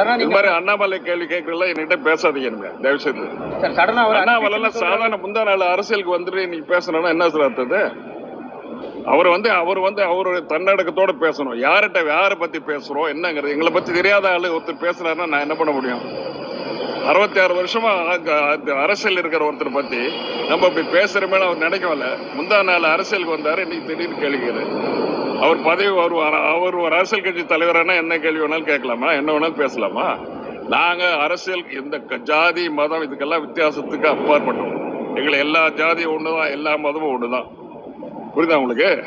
அண்ணாமலை கேள்வி கேட்கறதுல என்கிட்ட பேசாதீங்க தயவு செய்து அண்ணாமலை சாதாரண முந்தா நாள் அரசியலுக்கு வந்துட்டு நீங்க பேசணும்னா என்ன சார் அர்த்தது அவர் வந்து அவர் வந்து அவருடைய தன்னடக்கத்தோட பேசணும். யார்கிட்ட யாரை பத்தி பேசுறோம் என்னங்கிறது. எங்களை பத்தி தெரியாத ஆளு ஒருத்தர் பேசுறாருன்னா நான் என்ன பண்ண முடியும்? அறுபத்தி ஆறு வருஷமா அரசியல் இருக்கிற ஒருத்தர் பத்தி நம்ம இப்படி பேசுறமே அவர் நினைக்கவில்ல. முந்தா நாள் அரசியலுக்கு வந்தாரு இன்னைக்கு திடீர்னு கேள்வி கேக்குறாரு. அவர் பதவி வருவார்? அவர் ஒரு அரசியல் கட்சி தலைவரானா என்ன கேள்வி வேணாலும் கேட்கலாமா? என்ன வேணாலும் பேசலாமா? நாங்கள் அரசியல் இந்த க- ஜாதி மதம் இதுக்கெல்லாம் வித்தியாசத்துக்கு அப்பாற்பட்டோம். எங்களை எல்லா ஜாதியும் ஒன்று தான் எல்லா மதமும் ஒன்று தான் புரியுதா உங்களுக்கு?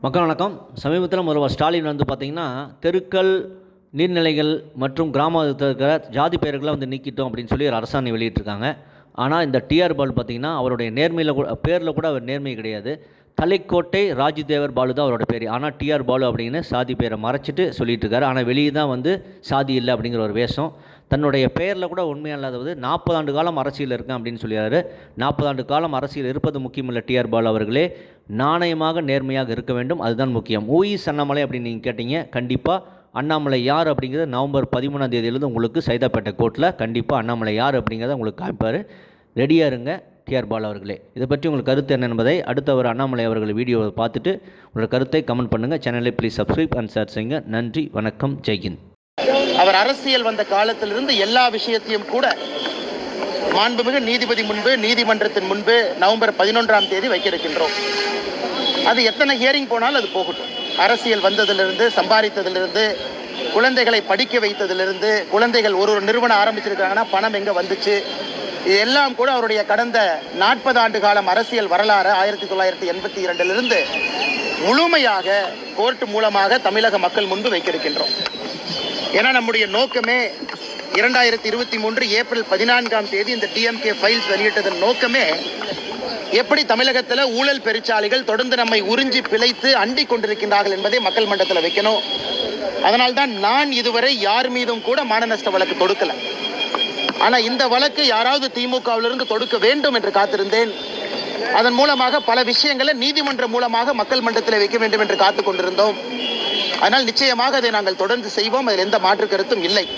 மக்கள் வணக்கம். சமீபத்தில் முதல்வர் ஸ்டாலின் வந்து பார்த்திங்கன்னா தெருக்கள் நீர்நிலைகள் மற்றும் கிராமத்தில் இருக்கிற ஜாதி பெயர்களை வந்து நீக்கிட்டோம் அப்படின்னு சொல்லி ஒரு அரசாணை வெளியிட்டிருக்காங்க. ஆனால் இந்த டிஆர் பால் பார்த்திங்கன்னா அவருடைய நேர்மையில் கூட பேரில் கூட அவர் நேர்மை கிடையாது. தலைக்கோட்டை ராஜ்தேவர் பாலு தான் அவரோட பேர். ஆனால் டிஆர் பாலு அப்படின்னு சாதி பேரை மறைச்சிட்டு சொல்லிட்டு இருக்காரு ஆனால் வெளியே தான் வந்து சாதி இல்லை அப்படிங்கிற ஒரு வேஷம். தன்னுடைய பெயரில் கூட உண்மையாக இல்லாதவது நாற்பது ஆண்டு காலம் அரசியல் இருக்கேன் அப்படின்னு சொல்லிடுறாரு நாற்பது ஆண்டு காலம் அரசியல் இருப்பது முக்கியமில்லை டிஆர் பாலு அவர்களே. நாணயமாக நேர்மையாக இருக்க வேண்டும். அதுதான் முக்கியம். ஊயிஸ் சன்னமலை அப்படின்னு நீங்கள் கேட்டீங்க கண்டிப்பாக அண்ணாமலை யார் அப்படிங்கிறது நவம்பர் பதிமூணாம் தேதியிலேருந்து உங்களுக்கு சைதாப்பேட்டை கோர்ட்டில் கண்டிப்பாக அண்ணாமலை யார் அப்படிங்கிறத உங்களுக்கு காமிப்பார். ரெடியாக இருங்க. டிஆர் பால் அவர்களே. இதை பற்றி உங்கள் கருத்து என்ன என்பதை அடுத்த ஒரு அண்ணாமலை அவர்கள் வீடியோவை பார்த்துட்டு உங்களோட கருத்தை கமெண்ட் பண்ணுங்கள் சேனலை ப்ளீஸ் சப்ஸ்கிரைப் அண்ட் ஷேர் செய்யுங்க. நன்றி வணக்கம் ஜெய்ஹிந்த் அவர் அரசியல் வந்த காலத்திலிருந்து எல்லா விஷயத்தையும் கூட மாண்புமிகு நீதிபதி முன்பு நீதிமன்றத்தின் முன்பு நவம்பர் பதினொன்றாம் தேதி வைக்க இருக்கின்றோம் அது எத்தனை ஹியரிங் போனாலும் அது போகட்டும். அரசியல் வந்ததிலிருந்து சம்பாதித்ததிலிருந்து குழந்தைகளை படிக்க வைத்ததிலிருந்து குழந்தைகள் ஒரு ஒரு நிறுவனம் ஆரம்பிச்சிருக்காங்கன்னா பணம் எங்கே வந்துச்சு? இது எல்லாம் கூட அவருடைய கடந்த நாற்பது ஆண்டு காலம் அரசியல் வரலாறு ஆயிரத்தி தொள்ளாயிரத்தி எண்பத்தி இரண்டிலிருந்து முழுமையாக கோர்ட் மூலமாக தமிழக மக்கள் முன்பு வைக்கிருக்கின்றோம் ஏன்னா நம்முடைய நோக்கமே இரண்டாயிரத்தி இருபத்தி மூன்று ஏப்ரல் பதினான்காம் தேதி இந்த டிஎம்கே ஃபைல்ஸ் வெளியிட்டதன் நோக்கமே எப்படி தமிழகத்தில் ஊழல் பெருச்சாலைகள் தொடர்ந்து நம்மை உறிஞ்சி பிழைத்து அண்டி கொண்டிருக்கின்றார்கள் என்பதை மக்கள் மன்றத்தில் வைக்கணும். அதனால்தான் நான் இதுவரை யார் மீதும் கூட மான நஷ்ட வழக்கு தொடுக்கல. ஆனா இந்த வழக்கு யாராவது திமுகவிலிருந்து தொடுக்க வேண்டும் என்று காத்திருந்தேன். அதன் மூலமாக பல விஷயங்களை நீதிமன்றம் மூலமாக மக்கள் மன்றத்தில் வைக்க வேண்டும் என்று காத்துக் கொண்டிருந்தோம். ஆனால் நிச்சயமாக அதை நாங்கள் தொடர்ந்து செய்வோம். அதில் எந்த மாற்று கருத்தும் இல்லை.